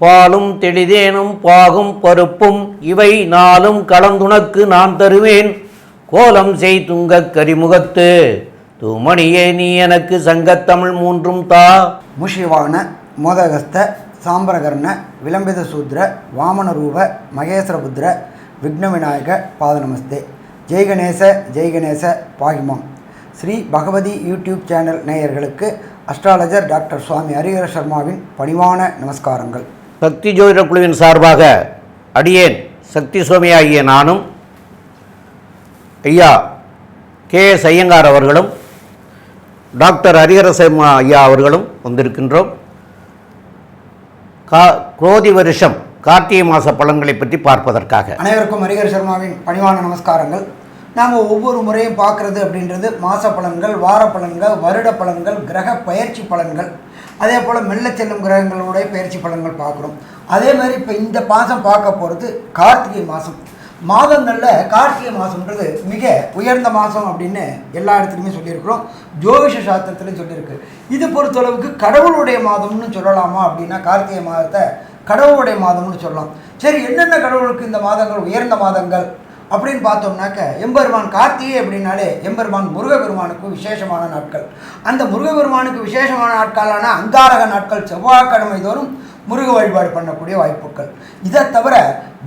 பாலும் தெளிதேனும் பாகும் பருப்பும் இவை நாளும் கலந்துனக்கு நான் தருவேன். கோலம் செய் துங்க கரிமுகத்து தூமணியே நீ எனக்கு சங்கத்தமிழ் மூன்றும் தா. முஷிவான மோதகஸ்த சாம்பரகர்ண விளம்பித சூத்ர வாமனரூப மகேஸ்வரபுத்திர விக்ன விநாயக பாதநமஸ்தே. ஜெய் ஜெய்கணேச ஜெய் பாகிமாம். ஸ்ரீ பகவதி யூடியூப் சேனல் நேயர்களுக்கு அஸ்ட்ராலஜர் டாக்டர் சுவாமி ஹரிஹர சர்மாவின் பணிவான நமஸ்காரங்கள். சக்தி ஜோதிட குழுவின் சார்பாக அடியேன் சக்தி சுவாமி ஆகிய நானும் ஐயா கே எஸ் ஐயங்கார் அவர்களும் டாக்டர் ஹரிஹரசர்மா ஐயா அவர்களும் வந்திருக்கின்றோம். கா குரோதி வருஷம் கார்த்திகை மாத பலன்களை பற்றி பார்ப்பதற்காக. அனைவருக்கும் ஹரிஹர சர்மாவின் பணிவான நமஸ்காரங்கள். நாம் ஒவ்வொரு முறையும் பார்க்குறது அப்படின்றது மாத பலன்கள் வார பலன்கள் வருட பலன்கள் கிரக பயிற்சி பலன்கள். அதே போல் மெல்ல செல்லும் கிரகங்களுடைய பயிற்சி பலன்கள் பார்க்குறோம். அதே மாதிரி இப்போ இந்த மாதம் பார்க்க போகிறது கார்த்திகை மாதம். மாதங்களில் கார்த்திகை மாதம்ன்றது மிக உயர்ந்த மாதம் அப்படின்னு எல்லா இடத்துலையுமே சொல்லியிருக்கிறோம். ஜோதிஷ சாஸ்திரத்துலையும் சொல்லியிருக்கு. இது பொறுத்தளவுக்கு கடவுளுடைய மாதம்னு சொல்லலாமா அப்படின்னா கார்த்திகை மாதத்தை கடவுளுடைய மாதம்னு சொல்லலாம். சரி என்னென்ன கடவுளுக்கு இந்த மாதங்கள் உயர்ந்த மாதங்கள்? அப்படின்னு பார்த்தோம்னாக்க எம்பெருமான் கார்த்திகை அப்படின்னாலே எம்பெருமான் முருகபெருமானுக்கு விசேஷமான நாட்கள். அந்த முருகபெருமானுக்கு விசேஷமான நாட்களான அங்காரக நாட்கள் செவ்வாய்க்கிழமை தோறும் முருக வழிபாடு பண்ணக்கூடிய வாய்ப்புகள். இதை தவிர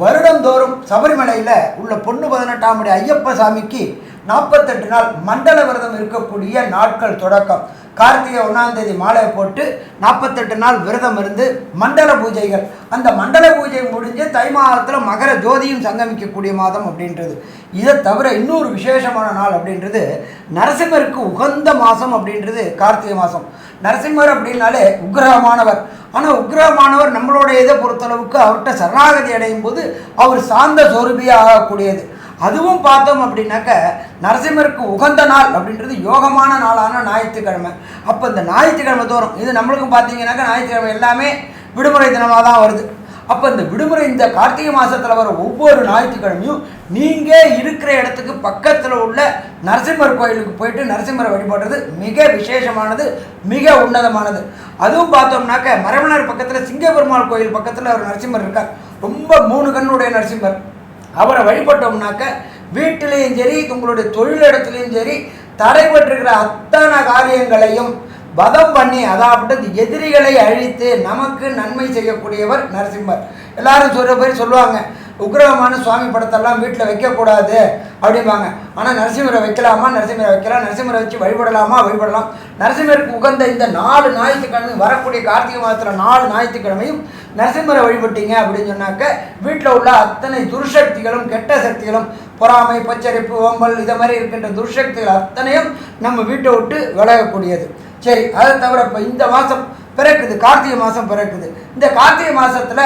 வருடந்தோறும் சபரிமலையில் உள்ள பொண்ணு பதினெட்டாம் படி ஐயப்ப சாமிக்கு நாற்பத்தெட்டு நாள் மண்டல விரதம் இருக்கக்கூடிய நாட்கள் தொடக்கம். கார்த்திகை ஒன்றாம் தேதி மாலை போட்டு நாற்பத்தெட்டு நாள் விரதம் இருந்து மண்டல பூஜைகள். அந்த மண்டல பூஜை முடிஞ்சு தை மாதத்தில் மகர ஜோதியும் சங்கமிக்கக்கூடிய மாதம் அப்படின்றது. இதை தவிர இன்னொரு விசேஷமான நாள் அப்படின்றது நரசிம்மருக்கு உகந்த மாதம் அப்படின்றது கார்த்திகை மாதம் நரசிம்மர் அப்படின்னாலே உக்ரகமானவர். ஆனால் உக்ரகமானவர் நம்மளுடைய இதை பொறுத்தளவுக்கு அவர்கிட்ட சரணாகதி அடையும் போது அவர் சார்ந்த சொருபியாக ஆகக்கூடியது. அதுவும் பார்த்தோம் அப்படின்னாக்க நரசிம்மருக்கு உகந்த நாள் அப்படின்றது யோகமான நாளான ஞாயிற்றுக்கிழமை. அப்போ இந்த ஞாயிற்றுக்கிழமை தோறும் இது நம்மளுக்கும் பார்த்தீங்கன்னாக்கா ஞாயிற்றுக்கிழமை எல்லாமே விடுமுறை தினமாக தான் வருது. அப்போ இந்த விடுமுறை இந்த கார்த்திகை மாதத்தில் வர ஒவ்வொரு ஞாயிற்றுக்கிழமையும் நீங்கள் இருக்கிற இடத்துக்கு பக்கத்தில் உள்ள நரசிம்மர் கோயிலுக்கு போயிட்டு நரசிம்மரை வழிபடுறது மிக விசேஷமானது மிக உன்னதமானது. அதுவும் பார்த்தோம்னாக்க மரமணர் பக்கத்தில் சிங்கப்பெருமாள் கோயில் பக்கத்தில் ஒரு நரசிம்மர் இருக்கார். ரொம்ப மூணு கண்ணுடைய நரசிம்மர். அவரை வழிபட்டோம்னாக்க வீட்டிலையும் சரி உங்களுடைய தொழிலிடத்துலையும் சரி தடைபட்டிருக்கிற அத்தனை காரியங்களையும் வதம் பண்ணி அதாவது எதிரிகளை அழித்து நமக்கு நன்மை செய்யக்கூடியவர் நரசிம்மர். எல்லாரும் சொல்கிற பேர் சொல்லுவாங்க. உக்ரகமான சுவாமி படத்தெல்லாம் வீட்டில் வைக்கக்கூடாது அப்படிம்பாங்க. ஆனால் நரசிம்மரை வைக்கலாமா? நரசிம்மரை வைக்கலாம். நரசிம்மரை வச்சு வழிபடலாமா? வழிபடலாம். நரசிம்மருக்கு உகந்த இந்த நாலு ஞாயிற்றுக்கிழமை வரக்கூடிய கார்த்திகை மாதத்தில் நாலு ஞாயிற்றுக்கிழமையும் நரசிம்மரை வழிபட்டீங்க அப்படின்னு சொன்னாக்க வீட்டில் உள்ள அத்தனை துர்சக்திகளும் கெட்ட சக்திகளும் பொறாமை பச்சரிப்பு ஓம்பல் இதை மாதிரி இருக்கின்ற துர்சக்திகள் அத்தனையும் நம்ம வீட்டை விட்டு விலகக்கூடியது. சரி அதை தவிர இப்போ இந்த மாதம் பிறக்குது கார்த்திகை மாதம் பிறக்குது. இந்த கார்த்திகை மாதத்தில்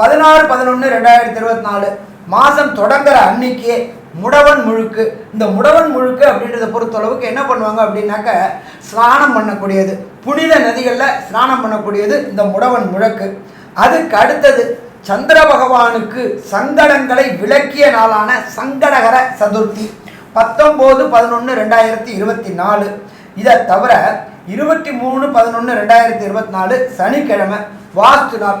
பதினாறு பதினொன்று ரெண்டாயிரத்தி இருபத்தி நாலு மாதம் தொடங்குற அன்னைக்கே முடவன் முழுக்கு. இந்த முடவன் முழுக்கு அப்படின்றத பொறுத்தளவுக்கு என்ன பண்ணுவாங்க அப்படின்னாக்க ஸ்நானம் பண்ணக்கூடியது. புனித நதிகளில் ஸ்நானம் பண்ணக்கூடியது இந்த முடவன் முழக்கு. அதுக்கு அடுத்தது சந்திர பகவானுக்கு சங்கடங்களை விளக்கிய நாளான சங்கடகர சதுர்த்தி. பத்தொம்போது பதினொன்று ரெண்டாயிரத்தி இருபத்தி நாலு. இதை தவிர இருபத்தி மூணு பதினொன்று ரெண்டாயிரத்தி இருபத்தி நாலு சனிக்கிழமை வாஸ்து நாள்.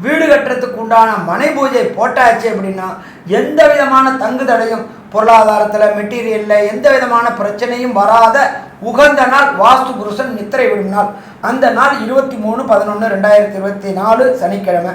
வீடு கட்டுறதுக்கு உண்டான மனை பூஜை போட்டாச்சு அப்படின்னா எந்த விதமான தங்கு தடையும் பொருளாதாரத்தில் மெட்டீரியலில் எந்த விதமான பிரச்சனையும் வராத உகந்த நாள் வாஸ்து புருஷன் நித்திரை விடும் நாள் அந்த நாள் இருபத்தி மூணு பதினொன்று ரெண்டாயிரத்தி இருபத்தி நாலு சனிக்கிழமை.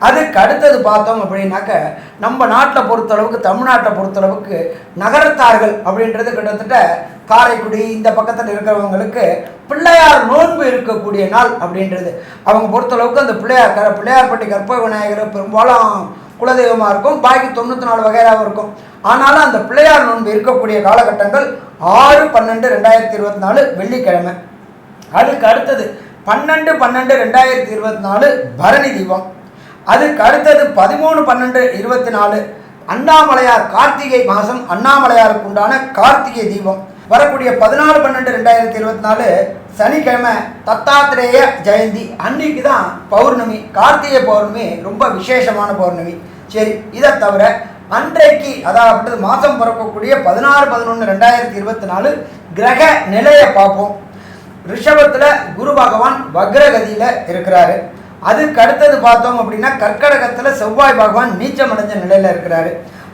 அதுக்கு அடுத்தது பார்த்தோம் அப்படின்னாக்க நம்ம நாட்டில் பொறுத்தளவுக்கு தமிழ்நாட்டை பொறுத்தளவுக்கு நகரத்தார்கள் அப்படின்றது கிட்டத்தட்ட காரைக்குடி இந்த பக்கத்தில் இருக்கிறவங்களுக்கு பிள்ளையார் நோன்பு இருக்கக்கூடிய நாள் அப்படின்றது. அவங்க பொறுத்தளவுக்கு அந்த பிள்ளையார் க பிள்ளையார்பட்டி கற்பக விநாயகர் பெரும்பாலும் குலதெய்வமாக இருக்கும். பாக்கி தொண்ணூற்றி நாலு வகையாகவும் இருக்கும். ஆனாலும் அந்த பிள்ளையார் நோன்பு இருக்கக்கூடிய காலகட்டங்கள் ஆறு பன்னெண்டு ரெண்டாயிரத்தி இருபத்தி நாலு வெள்ளிக்கிழமை. அதுக்கு அடுத்தது பன்னெண்டு பன்னெண்டு ரெண்டாயிரத்தி இருபத்தி நாலு பரணி தீபம். அதுக்கு அடுத்தது பதிமூணு பன்னெண்டு இருபத்தி நாலு அண்ணாமலையார் கார்த்திகை மாதம் அண்ணாமலையாருக்கு உண்டான கார்த்திகை தீபம். வரக்கூடிய பதினாலு பன்னெண்டு ரெண்டாயிரத்தி இருபத்தி நாலு சனிக்கிழமை தத்தாத்திரேய ஜெயந்தி. அன்னைக்கு தான் பௌர்ணமி கார்த்திகை பௌர்ணமி ரொம்ப விசேஷமான பௌர்ணமி. சரி இதை தவிர அன்றைக்கு அதாவது மாதம் பிறக்கக்கூடிய பதினாறு பதினொன்று ரெண்டாயிரத்தி இருபத்தி நாலு கிரக நிலையை பார்ப்போம். ரிஷபத்தில் குரு பகவான் வக்ரகதியில் இருக்கிறாரு. அதுக்கு அடுத்தது பார்த்தோம் அப்படின்னா கர்க்கடகத்தில் செவ்வாய் பகவான் நீச்சம் அடைஞ்ச நிலையில் இருக்கிறாரு.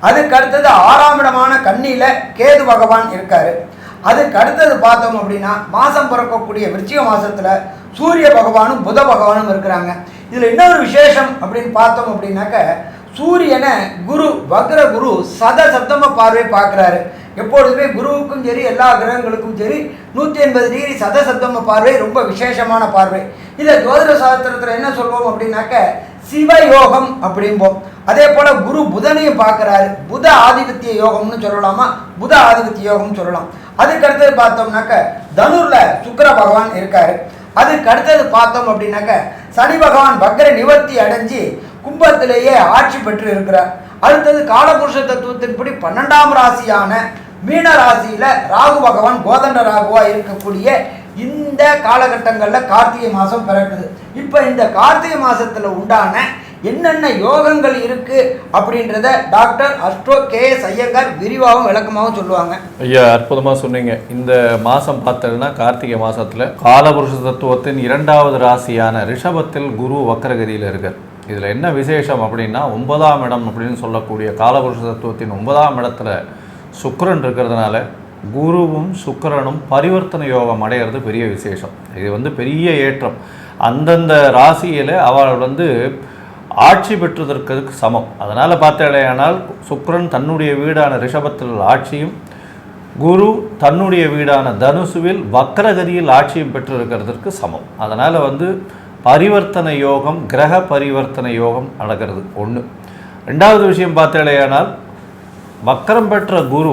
அதுக்கு அடுத்தது ஆறாம் இடமான கன்னியில் கேது பகவான் இருக்காரு. அதுக்கு அடுத்தது பார்த்தோம் அப்படின்னா மாதம் பிறக்கக்கூடிய விருச்சிக மாதத்தில் சூரிய பகவானும் புத பகவானும் இருக்கிறாங்க. இதில் இன்னொரு விசேஷம் அப்படின்னு பார்த்தோம் அப்படின்னாக்க சூரியனை குரு வக்ர குரு சத சப்தம பார்வை பார்க்குறாரு. எப்பொழுதுமே குருவுக்கும் சரி எல்லா கிரகங்களுக்கும் சரி நூற்றி எண்பது டிகிரி சத சப்தம பார்வை ரொம்ப விசேஷமான பார்வை. இதை ஜோதிட சாஸ்திரத்தில் என்ன சொல்வோம் அப்படின்னாக்க சிவயோகம் அப்படிம்போம். அதே போல குரு புதனையும் பார்க்குறாரு. புத ஆதிபத்திய யோகம்னு சொல்லலாமா? புத ஆதிபத்திய யோகம்னு சொல்லலாம். அதுக்கு அடுத்தது பார்த்தோம்னாக்க தனுர்ல சுக்கர பகவான் இருக்காரு. அதுக்கு அடுத்தது பார்த்தோம் அப்படின்னாக்க சனி பகவான் வக்ர நிவர்த்தி அடைஞ்சு கும்பத்திலேயே ஆட்சி பெற்று இருக்கிறார். அடுத்தது காலபுருஷ தத்துவத்தின்படி பன்னெண்டாம் ராசியான மீன ராசியில ராகு பகவான் கோதண்ட ராகுவா இருக்கக்கூடிய இந்த காலகட்டங்களில் கார்த்திகை மாதம் பிறக்குது. இப்போ இந்த கார்த்திகை மாதத்தில் உண்டான என்னென்ன யோகங்கள் இருக்குது அப்படின்றத doctor astro K S Iyengar விரிவாகவும் விளக்கமாகவும் சொல்லுவாங்க. ஐயா அற்புதமாக சொன்னீங்க. இந்த மாதம் பார்த்ததுன்னா கார்த்திகை மாதத்தில் காலபுருஷ தத்துவத்தின் இரண்டாவது ராசியான ரிஷபத்தில் குரு வக்கரகிரியில் இருக்கார். இதில் என்ன விசேஷம் அப்படின்னா ஒன்பதாம் இடம் அப்படின்னு சொல்லக்கூடிய காலபுருஷ தத்துவத்தின் ஒன்பதாம் இடத்துல சுக்கரன் இருக்கிறதுனால குருவும் சுக்கரனும் பரிவர்த்தனை யோகம் அடையிறது பெரிய விசேஷம். இது வந்து பெரிய ஏற்றம். அந்தந்த ராசியில் அவள் வந்து ஆட்சி பெற்றதற்கு சமம். அதனால் பார்த்தாலேயானால் சுக்ரன் தன்னுடைய வீடான ரிஷபத்தில் ஆட்சியும் குரு தன்னுடைய வீடான தனுசுவில் வக்கரகதியில் ஆட்சியும் பெற்றிருக்கிறதற்கு சமம். அதனால் வந்து பரிவர்த்தனை யோகம் கிரக பரிவர்த்தனை யோகம் நடக்கிறது. ஒன்று ரெண்டாவது விஷயம் பார்த்தாலேயானால் வக்கரம் பெற்ற குரு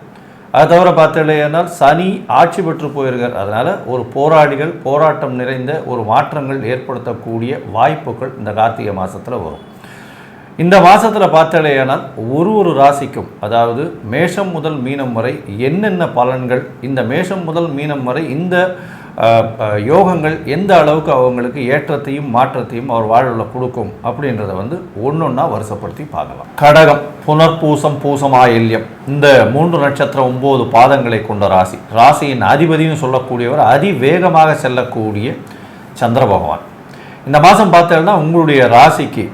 அது தவிர பார்த்தீங்கன்னா சனி ஆட்சி பெற்று போயிருக்கார். அதனால் ஒரு போராளிகள் போராட்டம் நிறைந்த ஒரு மாற்றங்கள் ஏற்படுத்தக்கூடிய வாய்ப்புகள் இந்த கார்த்திகை மாதத்தில் வரும். இந்த மாதத்தில் பார்த்தாலேயானால் ஒரு ஒரு ராசிக்கும் அதாவது மேஷம் முதல் மீனம் வரை என்னென்ன பலன்கள் இந்த மேஷம் முதல் மீனம் வரை இந்த யோகங்கள் எந்த அளவுக்கு அவங்களுக்கு ஏற்றத்தையும் மாற்றத்தையும் அவர் வாழ்வில் கொடுக்கும் அப்படின்றத வந்து ஒன்றொன்னா வருஷப்படுத்தி பார்க்கலாம். கடகம் புனர்பூசம் பூசம் ஆயில்யம் இந்த மூன்று நட்சத்திரம் ஒம்பது பாதங்களை கொண்ட ராசி. ராசியின் அதிபதியும் சொல்லக்கூடியவர் அதிவேகமாக செல்லக்கூடிய சந்திர பகவான். இந்த மாதம் பார்த்தீங்கன்னா உங்களுடைய ராசிக்கு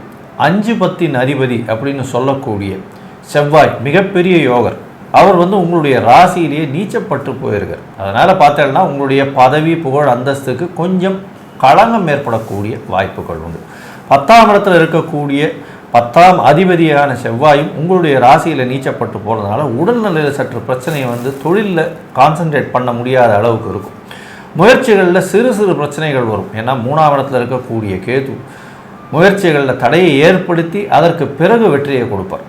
அஞ்சு பத்தின் அதிபதி அப்படின்னு சொல்லக்கூடிய செவ்வாய் மிகப்பெரிய யோகர். அவர் வந்து உங்களுடைய ராசியிலேயே நீச்சப்பட்டு போயிருக்கார். அதனால் பார்த்தேன்னா உங்களுடைய பதவி புகழ் அந்தஸ்துக்கு கொஞ்சம் களங்கம் ஏற்படக்கூடிய வாய்ப்புகள் உண்டு. பத்தாம் இடத்துல இருக்கக்கூடிய பத்தாம் அதிபதியான செவ்வாயும் உங்களுடைய ராசியில் நீச்சப்பட்டு போகிறதுனால உடல்நிலையில் சற்று பிரச்சனையை வந்து தொழிலில் கான்சென்ட்ரேட் பண்ண முடியாத அளவுக்கு இருக்கும். முயற்சிகளில் சிறு சிறு பிரச்சனைகள் வரும். ஏன்னா மூணாம் இடத்துல இருக்கக்கூடிய கேது முயற்சிகளில் தடையை ஏற்படுத்தி அதற்கு பிறகு வெற்றியை கொடுப்பார்.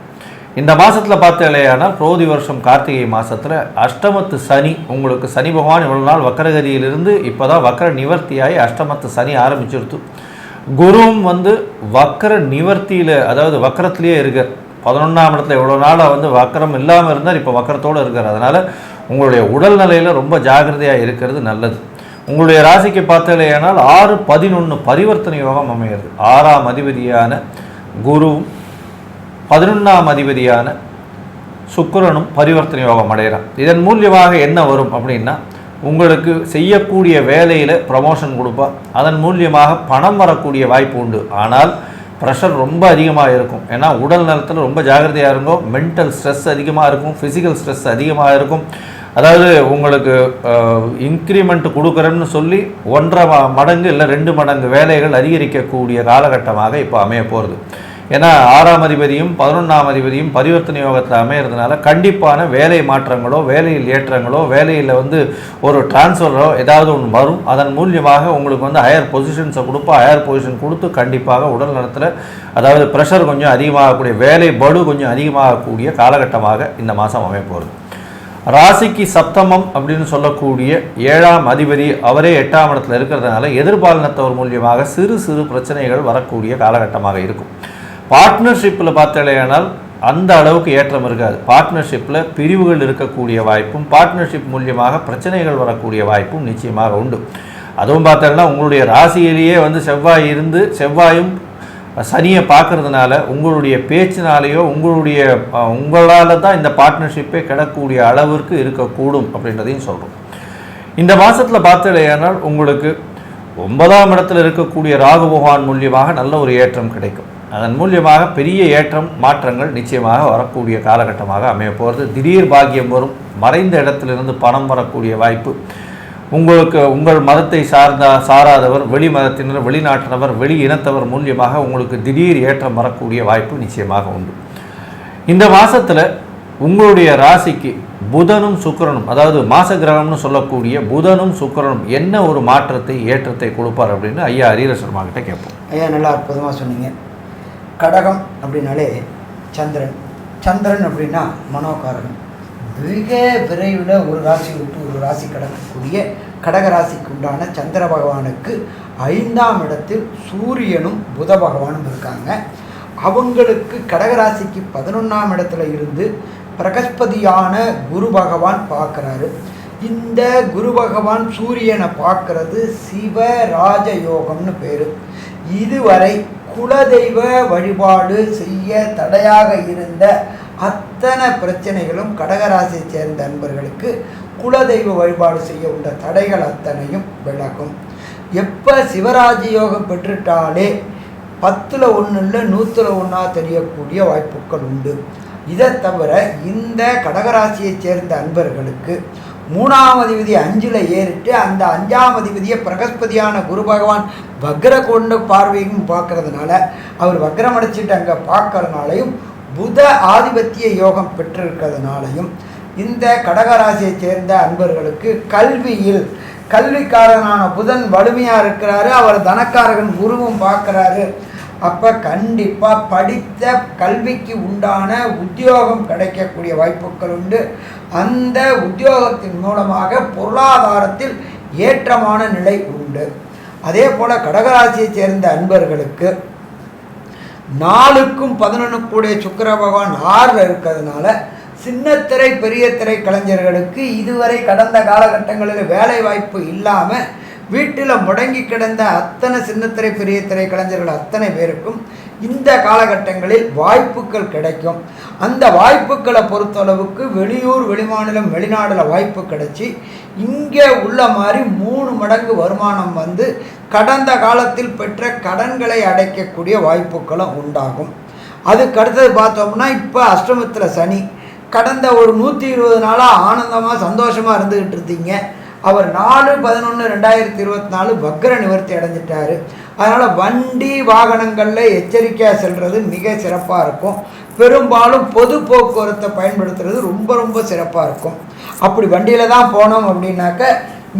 இந்த மாதத்தில் பார்த்தீங்களேயானால் புரோதி வருஷம் கார்த்திகை மாதத்தில் அஷ்டமத்து சனி உங்களுக்கு சனி பகவான் இவ்வளோ நாள் வக்கரகதியிலிருந்து இப்போ தான் வக்கர நிவர்த்தியாகி அஷ்டமத்து சனி ஆரம்பிச்சிருத்து குருவும் வந்து வக்கர நிவர்த்தியில் அதாவது வக்கரத்திலேயே இருக்கார். பதினொன்றாம் இடத்துல இவ்வளோ நாளாக வந்து வக்கரம் இல்லாமல் இருந்தார் இப்போ வக்கரத்தோடு இருக்கார். அதனால் உங்களுடைய உடல் நிலையில் ரொம்ப ஜாகிரதையாக இருக்கிறது நல்லது. உங்களுடைய ராசிக்கு பார்த்தீங்களேயானால் ஆறு பதினொன்று பரிவர்த்தனை யோகம் அமைகிறது ஆறாம் அதிபதியான குருவும் பதினொன்றாம் அதிபதியான சுக்கிரனும் பரிவர்த்தனை யோகம் அடைகிறான். இதன் மூலியமாக என்ன வரும் அப்படின்னா உங்களுக்கு செய்யக்கூடிய வேலையில் ப்ரமோஷன் கொடுப்பா. அதன் மூலியமாக பணம் வரக்கூடிய வாய்ப்பு உண்டு. ஆனால் ப்ரெஷர் ரொம்ப அதிகமாக இருக்கும். ஏன்னா உடல் நலத்தில் ரொம்ப ஜாகிரதையாக இருக்கும் மென்டல் ஸ்ட்ரெஸ் அதிகமாக இருக்கும் ஃபிசிக்கல் ஸ்ட்ரெஸ் அதிகமாக இருக்கும். அதாவது உங்களுக்கு இன்க்ரிமெண்ட் கொடுக்குறேன்னு சொல்லி ஒன்றரை மடங்கு இல்லை ரெண்டு மடங்கு வேலைகள் அதிகரிக்கக்கூடிய காலகட்டமாக இப்போ அமைய போகிறது ஏன்னா ஆறாம் அதிபதியும் பதினொன்றாம் அதிபதியும் பரிவர்த்தனை யோகத்தில் அமையறதுனால கண்டிப்பான வேலை மாற்றங்களோ வேலையில் ஏற்றங்களோ வேலையில் வந்து ஒரு டிரான்ஸ்ஃபரோ ஏதாவது ஒன்று வரும். அதன் மூலியமாக உங்களுக்கு வந்து ஹையர் பொசிஷன்ஸை கொடுப்போம் ஹையர் பொசிஷன் கொடுத்து கண்டிப்பாக உடல் நலத்தில் அதாவது ப்ரெஷர் கொஞ்சம் அதிகமாகக்கூடிய வேலை படு கொஞ்சம் அதிகமாகக்கூடிய காலகட்டமாக இந்த மாதம் அமைய ராசிக்கு சப்தமம் அப்படின்னு சொல்லக்கூடிய ஏழாம் அதிபதி அவரே எட்டாம் இடத்துல இருக்கிறதுனால எதிர்பாலனத்தவர் மூலியமாக சிறு சிறு பிரச்சனைகள் வரக்கூடிய காலகட்டமாக இருக்கும். பார்ட்னர்ஷிப்பில் பார்த்தாலேயானால் அந்த அளவுக்கு ஏற்றம் இருக்காது. பார்ட்னர்ஷிப்பில் பிரிவுகள் இருக்கக்கூடிய வாய்ப்பும் பார்ட்னர்ஷிப் மூலியமாக பிரச்சனைகள் வரக்கூடிய வாய்ப்பும் நிச்சயமாக உண்டு. அதுவும் பார்த்தோம்னா உங்களுடைய ராசியிலேயே வந்து செவ்வாய் இருந்து செவ்வாயும் சனியை பார்க்கறதுனால உங்களுடைய பேச்சினாலேயோ உங்களுடைய உங்களால் தான் இந்த பார்ட்னர்ஷிப்பே கிடக்கூடிய அளவிற்கு இருக்கக்கூடும் அப்படின்றதையும் சொல்கிறோம் இந்த மாதத்தில் பார்த்தாலேயானால் உங்களுக்கு ஒன்பதாம் இடத்துல இருக்கக்கூடிய ராகு பகவான் மூலியமாக நல்ல ஒரு ஏற்றம் கிடைக்கும். அதன் மூலியமாக பெரிய ஏற்றம் மாற்றங்கள் நிச்சயமாக வரக்கூடிய காலகட்டமாக அமைய போகிறது. திடீர் பாக்கியம் வரும். மறைந்த இடத்திலிருந்து பணம் வரக்கூடிய வாய்ப்பு. உங்களுக்கு உங்கள் மதத்தை சார்ந்த சாராதவர் வெளி மதத்தினர் வெளிநாட்டினவர் வெளி இனத்தவர் மூலியமாக உங்களுக்கு திடீர் ஏற்றம் வரக்கூடிய வாய்ப்பு நிச்சயமாக உண்டு. இந்த மாதத்தில் உங்களுடைய ராசிக்கு புதனும் சுக்கிரனும் அதாவது மாச கிரகம்னு சொல்லக்கூடிய புதனும் சுக்கிரனும் என்ன ஒரு மாற்றத்தை ஏற்றத்தை கொடுப்பார் அப்படின்னு ஐயா ஹரீர சர்மா கிட்ட கேட்போம். ஐயா நல்லா அற்புதமாக சொன்னீங்க. கடகம் அப்படின்னாலே சந்திரன். சந்திரன் அப்படின்னா மனோகாரகம் மிக விரைவில் ஒரு ராசி விட்டு ஒரு ராசி கடக்கக்கூடிய கடக ராசிக்கு உண்டான சந்திர பகவானுக்கு ஐந்தாம் இடத்தில் சூரியனும் புத பகவானும் இருக்காங்க. அவங்களுக்கு கடகராசிக்கு பதினொன்றாம் இடத்துல இருந்து பிரகஸ்பதியான குரு பகவான் பார்க்குறாரு. இந்த குரு பகவான் சூரியனை பார்க்கறது சிவ ராஜயோகம்னு பேர். இதுவரை குலதெய்வ வழிபாடு செய்ய தடையாக இருந்த அத்தனை பிரச்சனைகளும் கடகராசியை சேர்ந்த அன்பர்களுக்கு குலதெய்வ வழிபாடு செய்ய உள்ள தடைகள் அத்தனையும் விலகும். எப்போ சிவராஜ யோகம் பெற்றுட்டாலே பத்தில் ஒன்று இல்லை நூற்றில் ஒன்றா தெரியக்கூடிய வாய்ப்புகள் உண்டு. இதை தவிர இந்த கடகராசியை சேர்ந்த அன்பர்களுக்கு மூணாம் அதிபதி அஞ்சில் ஏறிட்டு அந்த அஞ்சாம் அதிபதியை பிரகஸ்பதியான குரு பகவான் வக்ர கொண்ட பார்வையும் பார்க்கறதுனால அவர் வக்ரம் அடைச்சிட்டு அங்கே பார்க்கறதுனாலையும் புத ஆதிபத்திய யோகம் பெற்றிருக்கிறதுனாலையும் இந்த கடகராசியை சேர்ந்த அன்பர்களுக்கு கல்வியில் கல்விக்காரனான புதன் வலிமையாக இருக்கிறாரு அவர் தனக்காரகன் குருவும் பார்க்குறாரு. அப்போ கண்டிப்பாக படித்த கல்விக்கு உண்டான உத்தியோகம் கிடைக்கக்கூடிய வாய்ப்புகள் உண்டு. அந்த உத்தியோகத்தின் மூலமாக பொருளாதாரத்தில் ஏற்றமான நிலை உண்டு. அதே போல் கடகராசியை சேர்ந்த அன்பர்களுக்கு நாலுக்கும் பதினொன்றுக்குடைய சுக்கர பகவான் ஆறில் இருக்கிறதுனால சின்னத்திரை பெரிய திரை கலைஞர்களுக்கு இதுவரை கடந்த காலகட்டங்களில் வேலை வாய்ப்பு இல்லாமல் வீட்டில் முடங்கி கிடந்த அத்தனை சின்னத்திரை பெரிய திரை கலைஞர்கள் அத்தனை பேருக்கும் இந்த காலகட்டங்களில் வாய்ப்புகள் கிடைக்கும். அந்த வாய்ப்புகளை பொறுத்தளவுக்கு வெளியூர் வெளிமாநிலம் வெளிநாடில் வாய்ப்பு கிடைச்சி இங்கே உள்ள மாதிரி மூணு மடங்கு வருமானம் வந்து கடந்த காலத்தில் பெற்ற கடன்களை அடைக்கக்கூடிய வாய்ப்புகளும் உண்டாகும். அதுக்கு அடுத்தது பார்த்தோம்னா இப்போ அஷ்டமத்தில் சனி. கடந்த ஒரு நூற்றி இருபது நாளாக ஆனந்தமாக சந்தோஷமாக இருந்துக்கிட்டு இருந்தீங்க. அவர் நாலு பதினொன்று ரெண்டாயிரத்தி இருபத்தி நாலு வக்ர நிவர்த்தி அடைஞ்சிட்டாரு. அதனால் வண்டி வாகனங்களில் எச்சரிக்கையாக செல்வது மிக சிறப்பாக இருக்கும். பெரும்பாலும் பொது போக்குவரத்தை பயன்படுத்துறது ரொம்ப ரொம்ப சிறப்பாக இருக்கும். அப்படி வண்டியில் தான் போனோம் அப்படின்னாக்க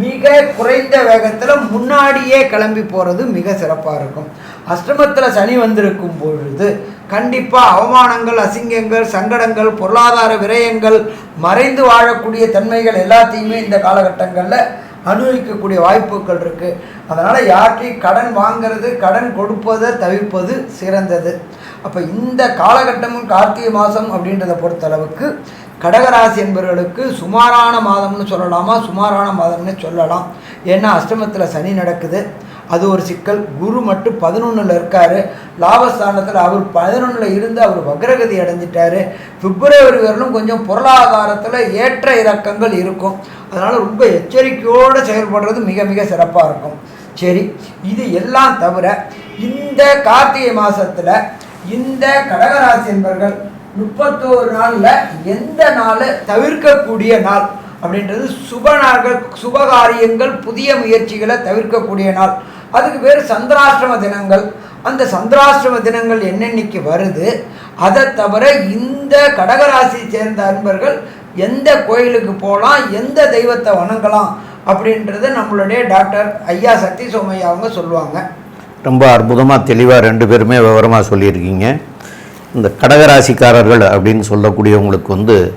மிக குறைந்த வேகத்தில் முன்னாடியே கிளம்பி போகிறது மிக சிறப்பாக இருக்கும். அஷ்டமத்தில் சனி வந்திருக்கும் பொழுது கண்டிப்பாக அவமானங்கள் அசிங்கங்கள் சங்கடங்கள் பொருளாதார விரயங்கள் மறைந்து வாழக்கூடிய தன்மைகள் எல்லாத்தையுமே இந்த காலகட்டங்களில் அனுபவிக்கக்கூடிய வாய்ப்புகள் இருக்குது அதனால் யார்கிட்டையும் கடன் வாங்கிறது கடன் கொடுப்பதை தவிர்ப்பது சிறந்தது. அப்போ இந்த காலகட்டமும் கார்த்திகை மாதம் அப்படின்றத பொறுத்தளவுக்கு கடகராசி என்பவர்களுக்கு சுமாரான மாதம்னு சொல்லலாமா? சுமாரான மாதம்னு சொல்லலாம். ஏன்னா அஷ்டமத்தில் சனி நடக்குது. அது ஒரு சிக்கல். குரு மட்டும் பதினொன்றில் இருக்கார். லாபஸ்தானத்தில் அவர் பதினொன்றில் இருந்து அவர் வக்ரகதி அடைஞ்சிட்டாரு. பிப்ரவரி வரலும் கொஞ்சம் பொருளாதாரத்தில் ஏற்ற இறக்கங்கள் இருக்கும். அதனால் ரொம்ப எச்சரிக்கையோடு செயல்படுறது மிக மிக சிறப்பாக இருக்கும். சரி இது எல்லாம் தவிர இந்த கார்த்திகை மாதத்தில் இந்த கடகராசி என்பர்கள் முப்பத்தோரு நாளில் எந்த நாள் தவிர்க்கக்கூடிய நாள் அப்படின்றது சுப நாள்கள் சுபகாரியங்கள் புதிய முயற்சிகளை தவிர்க்கக்கூடிய நாள். அதுக்கு பேர் சந்திராஷ்டிரம தினங்கள். அந்த சந்திராஷ்டிரம தினங்கள் என்னென்னைக்கு வருது? அதை தவிர இந்த கடகராசியை சேர்ந்த அன்பர்கள் எந்த கோயிலுக்கு போகலாம் எந்த தெய்வத்தை வணங்கலாம் அப்படின்றத நம்மளுடைய டாக்டர் ஐயா சக்தி சோமையா அவங்க சொல்லுவாங்க. ரொம்ப அற்புதமாக தெளிவாக ரெண்டு பேருமே விவரமாக சொல்லியிருக்கீங்க. இந்த கடகராசிக்காரர்கள் அப்படின்னு சொல்லக்கூடியவங்களுக்கு வந்து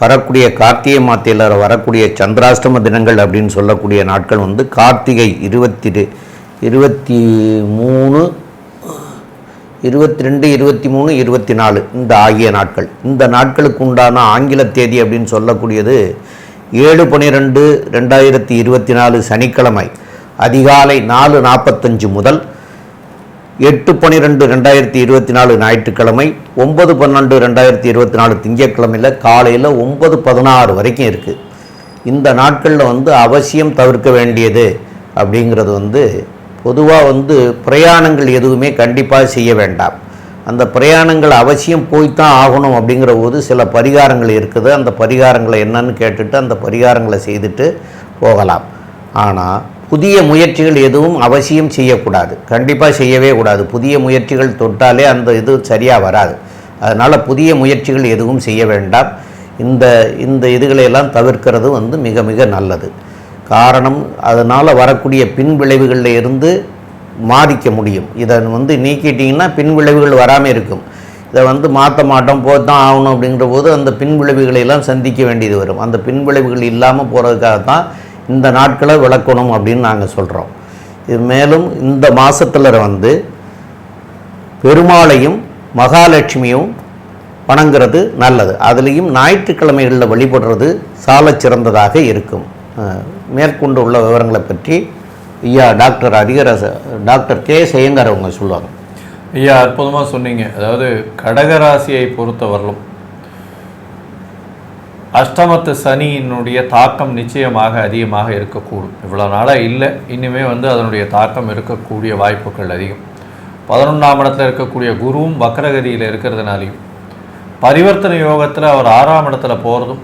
வரக்கூடிய கார்த்திகை மாத்தையில் வரக்கூடிய சந்திராஷ்டம தினங்கள் அப்படின்னு சொல்லக்கூடிய நாட்கள் வந்து கார்த்திகை இருபத்தி இருபத்தி மூணு இருபத்தி ரெண்டு இருபத்தி மூணு இருபத்தி நாலு இந்த ஆகிய நாட்கள். இந்த நாட்களுக்கு உண்டான ஆங்கில தேதி அப்படின்னு சொல்லக்கூடியது ஏழு பன்னிரெண்டு ரெண்டாயிரத்தி இருபத்தி நாலு சனிக்கிழமை அதிகாலை நாலு நாற்பத்தஞ்சு முதல் எட்டு பன்னிரெண்டு ரெண்டாயிரத்தி இருபத்தி நாலு ஞாயிற்றுக்கிழமை ஒன்பது பன்னெண்டு ரெண்டாயிரத்தி இருபத்தி நாலு திங்கட்கிழமையில் காலையில் ஒன்பது பதினாறு வரைக்கும் இருக்குது இந்த நாட்களில் வந்து அவசியம் தவிர்க்க வேண்டியது அப்படிங்கிறது வந்து பொதுவாக வந்து பிரயாணங்கள் எதுவுமே கண்டிப்பாக செய்ய வேண்டாம். அந்த பிரயாணங்கள் அவசியம் போய்த்தான் ஆகணும் அப்படிங்கிற போது சில பரிகாரங்கள் இருக்குது. அந்த பரிகாரங்களை என்னன்னு கேட்டுட்டு அந்த பரிகாரங்களை செய்துட்டு போகலாம். ஆனால் புதிய முயற்சிகள் எதுவும் அவசியம் செய்யக்கூடாது. கண்டிப்பாக செய்யவே கூடாது. புதிய முயற்சிகள் தொட்டாலே அந்த இது சரியாக வராது. அதனால் புதிய முயற்சிகள் எதுவும் செய்ய வேண்டாம். இந்த இந்த இதுகளையெல்லாம் தவிர்க்கிறது வந்து மிக மிக நல்லது. காரணம் அதனால் வரக்கூடிய பின் விளைவுகளில் இருந்து மாறிக்க முடியும். இதை வந்து நீக்கிட்டிங்கன்னா பின் விளைவுகள் வராமல் இருக்கும். இதை வந்து மாற்ற மாட்டோம் போத்தான் ஆகணும் அப்படிங்கிற போது அந்த பின் எல்லாம் சந்திக்க வேண்டியது வரும். அந்த பின் விளைவுகள் இல்லாமல் போகிறதுக்காக தான் இந்த நாட்களை விளக்கணும் அப்படின்னு நாங்கள் சொல்கிறோம் இது மேலும் இந்த மாதத்தில் வந்து பெருமாளையும் மகாலட்சுமியும் வணங்குறது நல்லது. அதுலேயும் ஞாயிற்றுக்கிழமைகளில் வழிபடுறது சால சிறந்ததாக இருக்கும் மேற்கொண்டு உள்ள விவரங்களை பற்றி ஐயா டாக்டர் அதிகர டாக்டர் கே செய்யங்கார் அவங்க சொல்லுவாங்க. ஐயா அற்புதமாக சொன்னீங்க. அதாவது கடகராசியை பொறுத்தவரையிலும் அஷ்டமத்து சனியினுடைய தாக்கம் நிச்சயமாக அதிகமாக இருக்கக்கூடும். இவ்வளோ நாளாக இல்லை. இனிமே வந்து அதனுடைய தாக்கம் இருக்கக்கூடிய வாய்ப்புகள் அதிகம். பதினொன்றாம் இடத்துல இருக்கக்கூடிய குருவும் வக்ரகதியில் இருக்கிறதுனாலையும் பரிவர்த்தனை யோகத்தில் அவர் ஆறாம் இடத்துல போகிறதும்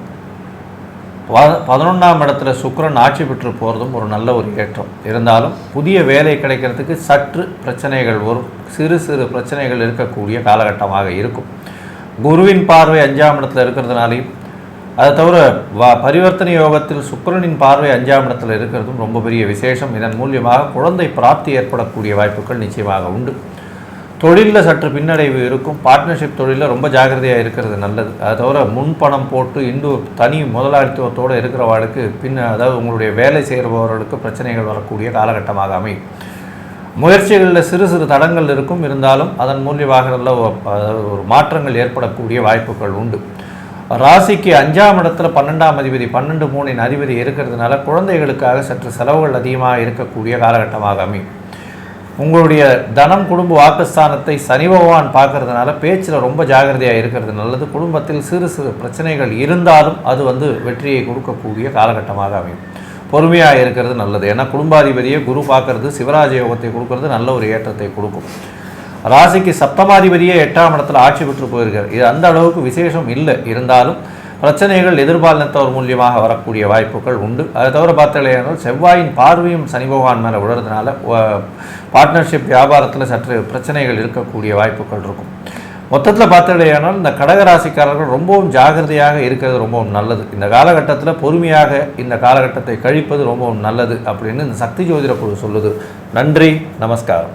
பதினொன்றாம் இடத்துல சுக்கரன் ஆட்சி பெற்று போகிறதும் ஒரு நல்ல ஒரு ஏற்றம். இருந்தாலும் புதிய வேலை கிடைக்கிறதுக்கு சற்று பிரச்சனைகள் வரும். சிறு சிறு பிரச்சனைகள் இருக்கக்கூடிய காலகட்டமாக இருக்கும். குருவின் பார்வை அஞ்சாம் இடத்துல இருக்கிறதுனாலையும் அதை தவிர வ பரிவர்த்தனை யோகத்தில் சுக்கரனின் பார்வை அஞ்சாம் இடத்துல இருக்கிறதும் ரொம்ப பெரிய விசேஷம். இதன் மூலியமாக குழந்தை பிராப்தி ஏற்படக்கூடிய வாய்ப்புகள் நிச்சயமாக உண்டு. தொழிலில் சற்று பின்னடைவு இருக்கும். பார்ட்னர்ஷிப் தொழிலில் ரொம்ப ஜாக்கிரதையாக இருக்கிறது நல்லது. அதை தவிர முன்பணம் போட்டு இண்டு தனி முதலாளித்துவத்தோடு இருக்கிறவர்களுக்கு பின்ன அதாவது உங்களுடைய வேலை செய்கிறவர்களுக்கு பிரச்சனைகள் வரக்கூடிய காலகட்டமாக அமையும். முயற்சிகளில் சிறு சிறு தடங்கள் இருக்கும். இருந்தாலும் அதன் மூலியமாக நல்ல ஒரு- ஒரு மாற்றங்கள் ஏற்படக்கூடிய வாய்ப்புகள் உண்டு. ராசிக்கு அஞ்சாம் இடத்துல பன்னெண்டாம் அதிபதி பன்னெண்டு மூணின் அதிபதி இருக்கிறதுனால குழந்தைகளுக்காக சற்று செலவுகள் அதிகமாக இருக்கக்கூடிய காலகட்டமாக அமையும். உங்களுடைய தனம் குடும்ப வாக்குஸ்தானத்தை சனி பகவான் பார்க்கறதுனால பேச்சில் ரொம்ப ஜாகிரதையாக இருக்கிறது. நல்லது குடும்பத்தில் சிறு சிறு பிரச்சனைகள் இருந்தாலும் அது வந்து வெற்றியை கொடுக்கக்கூடிய காலகட்டமாக அமையும். பொறுமையாக இருக்கிறது நல்லது. ஏன்னா குடும்பாதிபதியை குரு பார்க்கறது சிவராஜ யோகத்தை கொடுக்கறது நல்ல ஒரு ஏற்றத்தை கொடுக்கும். ராசிக்கு சப்தமாதிபதியே எட்டாம் இடத்துல ஆட்சி பெற்று போயிருக்கார். இது அந்த அளவுக்கு விசேஷம் இல்லை. இருந்தாலும் பிரச்சனைகள் எதிர்பாலினத்தவர் மூலியமாக வரக்கூடிய வாய்ப்புகள் உண்டு. அதை தவிர பார்த்தீங்கன்னா செவ்வாயின் பார்வையும் சனி பகவான் மேலே விழுறதுனால பார்ட்னர்ஷிப் வியாபாரத்தில் சற்று பிரச்சனைகள் இருக்கக்கூடிய வாய்ப்புகள் இருக்கும். மொத்தத்தில் பார்த்தீங்கன்னா இந்த கடகராசிக்காரர்கள் ரொம்பவும் ஜாகிரதையாக இருக்கிறது ரொம்பவும் நல்லது. இந்த காலகட்டத்தில் பொறுமையாக இந்த காலகட்டத்தை கழிப்பது ரொம்பவும் நல்லது அப்படின்னு இந்த சக்தி ஜோதிட குழு சொல்லுது. நன்றி நமஸ்காரம்.